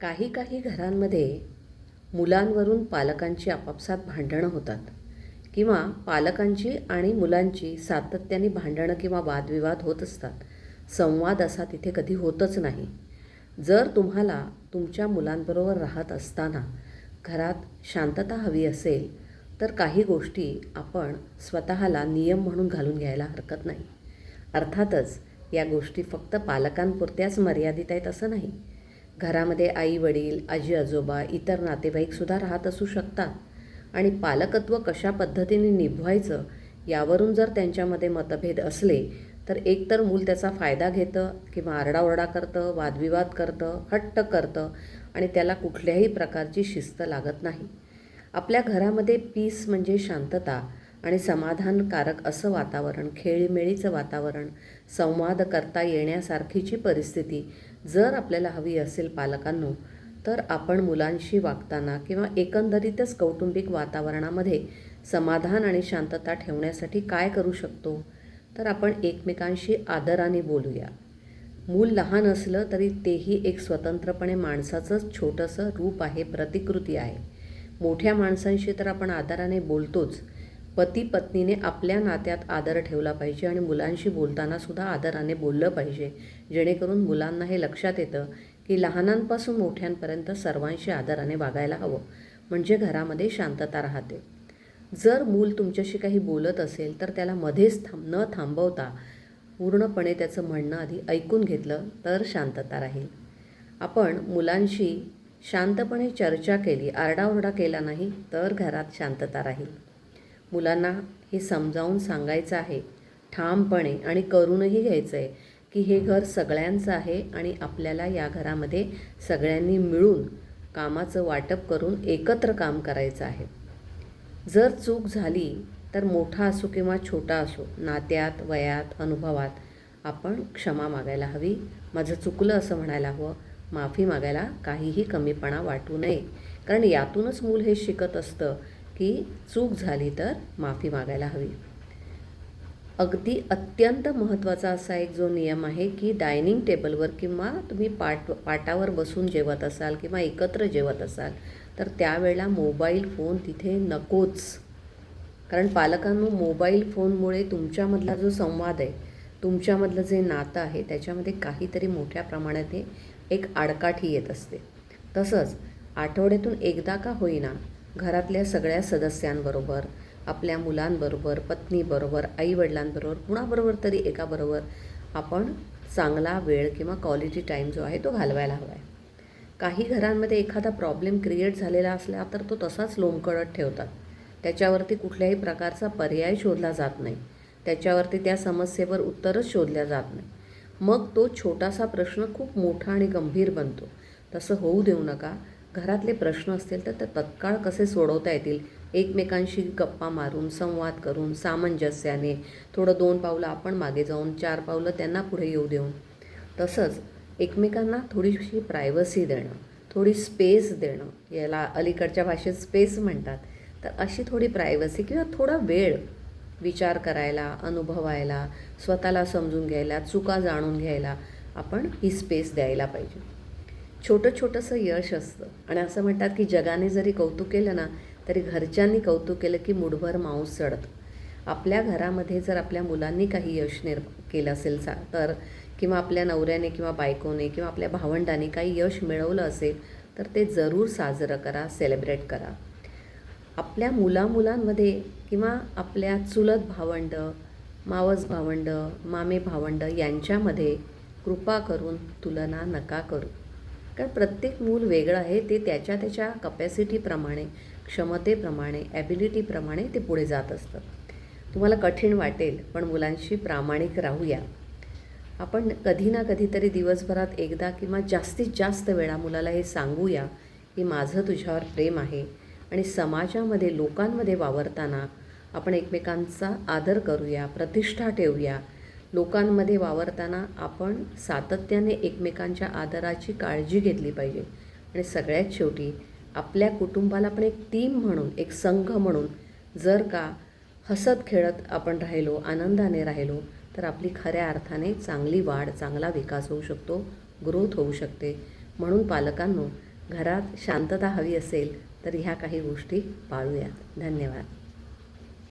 काही काही घरांमध्ये मुलांवरून पालकांची आपापसात भांडणं होतात. किंवा पालकांची आणि मुलांची सातत्याने भांडणं किंवा वादविवाद होत असतात. संवाद असा तिथे कधी होतच नाही. जर तुम्हाला तुमच्या मुलांबरोबर राहत असताना घरात शांतता हवी असेल तर काही गोष्टी आपण स्वतःला नियम म्हणून घालून घ्यायला हरकत नाही. अर्थातच या गोष्टी फक्त पालकांपुरत्याच मर्यादित आहेत असं नाही. घरामध्ये आई वडील आजी आजोबा इतर नातेवाईकसुद्धा राहत असू शकतात. आणि पालकत्व कशा पद्धतीने निभवायचं यावरून जर त्यांच्यामध्ये मतभेद असले तर एकतर मूल त्याचा फायदा घेतं किंवा आरडाओरडा करतं वादविवाद करतं हट्ट करतं आणि त्याला कुठल्याही प्रकारची शिस्त लागत नाही. आपल्या घरामध्ये पीस म्हणजे शांतता आणि समाधानकारक असं वातावरण खेळीमेळीचं वातावरण संवाद करता येण्यासारखीची परिस्थिती जर आपल्याला हवी असेल पालकांनो तर आपण मुलांशी वागताना किंवा एकंदरीतच कौटुंबिक वातावरणामध्ये समाधान आणि शांतता ठेवण्यासाठी काय करू शकतो? तर आपण एकमेकांशी आदराने बोलूया. मूल लहान असलं तरी तेही एक स्वतंत्रपणे माणसाचंच छोटंसं रूप आहे प्रतिकृती आहे. मोठ्या माणसांशी तर आपण आदराने बोलतोच पती पत्नीने आपल्या नात्यात आदर ठेवला पाहिजे आणि मुलांशी बोलताना सुद्धा आदराने बोललं पाहिजे. जेणेकरून मुलांना हे लक्षात येतं की लहानांपासून मोठ्यांपर्यंत सर्वांशी आदराने वागायला हवं. म्हणजे घरामध्ये शांतता राहते. जर मूल तुमच्याशी काही बोलत असेल तर त्याला मध्येच थांब न थांबवता पूर्णपणे त्याचं म्हणणं आधी ऐकून घेतलं तर शांतता राहील. आपण मुलांशी शांतपणे चर्चा केली आरडाओरडा केला नाही तर घरात शांतता राहील. मुलांना हे समजावून सांगायचं आहे. ठामपणे आणि करूनही घ्यायचं आहे की हे घर सगळ्यांचं आहे आणि आपल्याला या घरामध्ये सगळ्यांनी मिळून कामाचं वाटप करून एकत्र काम करायचं आहे. जर चूक झाली तर मोठा असो किंवा छोटा असो नात्यात वयात अनुभवात आपण क्षमा मागायला हवी. माझं चुकलं असं म्हणायला हवं. माफी मागायला काहीही कमीपणा वाटू नये. कारण यातूनच मूल हे शिकत असतं की चूक झाली तर माफी मागायला हवी. अगदी अत्यंत महत्त्वाचा असा एक जो नियम आहे की डायनिंग टेबलवर किंवा तुम्ही पाट पाटावर बसून जेवत असाल किंवा एकत्र जेवत असाल तर त्यावेळेला मोबाईल फोन तिथे नकोच. कारण पालकांनो मोबाईल फोनमुळे तुमच्यामधला जो संवाद आहे तुमच्यामधलं जे नातं आहे त्याच्यामध्ये काहीतरी मोठ्या प्रमाणात एक आडकाठी येत असते. तसंच आठवड्यातून एकदा का होईना घरातल्या सगळ्या सदस्यांबरोबर आपल्या मुलांबरोबर पत्नीबरोबर आईवडिलांबरोबर कुणाबरोबर तरी एकाबरोबर आपण चांगला वेळ किंवा क्वालिटी टाईम जो आहे तो घालवायला हवा आहे. काही घरांमध्ये एखादा प्रॉब्लेम क्रिएट झालेला असला तर तो तसाच लोंबकळत ठेवतात. त्याच्यावरती कुठल्याही प्रकारचा पर्याय शोधला जात नाही. त्याच्यावरती त्या समस्येवर उत्तरच शोधल्या जात नाही. मग तो छोटासा प्रश्न खूप मोठा आणि गंभीर बनतो. तसं होऊ देऊ नका. घरातले प्रश्न असतील तर ते तत्काळ कसे सोडवता येतील? एकमेकांशी गप्पा मारून संवाद करून सामंजस्याने. थोडं दोन पावलं आपण मागे जाऊन चार पावलं त्यांना पुढे येऊ देऊन. तसंच एकमेकांना थोडीशी प्रायव्हसी देणं थोडी स्पेस देणं याला अलीकडच्या भाषेत स्पेस म्हणतात. तर अशी थोडी प्रायव्हसी किंवा थोडा वेळ विचार करायला अनुभवायला स्वतःला समजून घ्यायला चुका जाणून घ्यायला आपण ही स्पेस द्यायला पाहिजे. छोटं छोटंसं यश असतं. आणि असं म्हणतात की जगाने जरी कौतुक केलं ना तरी घरच्यांनी कौतुक केलं की मुठभर मांस चढतं. आपल्या घरामध्ये जर आपल्या मुलांनी काही यश निर् केलं असेल सा तर किंवा आपल्या नवऱ्याने किंवा बायकोने किंवा आपल्या भावंडाने काही यश मिळवलं असेल तर ते जरूर साजरं करा सेलिब्रेट करा. आपल्या मुलामुलांमध्ये किंवा आपल्या चुलत भावंड मावस भावंड मामे भावंड यांच्यामध्ये कृपा करून तुलना नका करू. कारण प्रत्येक मूल वेगळं आहे ते त्याच्या त्याच्या कपॅसिटीप्रमाणे क्षमतेप्रमाणे ॲबिलिटीप्रमाणे ते पुढे जात असतं. तुम्हाला कठीण वाटेल पण मुलांशी प्रामाणिक राहूया. आपण कधी ना कधीतरी दिवसभरात एकदा किंवा जास्तीत जास्त वेळा मुलाला हे सांगूया की माझं तुझ्यावर प्रेम आहे आणि समाजामध्ये लोकांमध्ये वावरताना आपण एकमेकांचा आदर करूया प्रतिष्ठा ठेवूया लोकांमध्ये वावरताना आपण सातत्याने एकमेकांच्या आदराची काळजी घेतली पाहिजे. आणि सगळ्यात शेवटी आपल्या कुटुंबाला पण एक टीम म्हणून एक संघ म्हणून जर का हसत खेळत आपण राहिलो आनंदाने राहिलो तर आपली खऱ्या अर्थाने चांगली वाढ चांगला विकास होऊ शकतो ग्रोथ होऊ शकते. म्हणून पालकांनो घरात शांतता हवी असेल तर ह्या काही गोष्टी पाळूयात. धन्यवाद.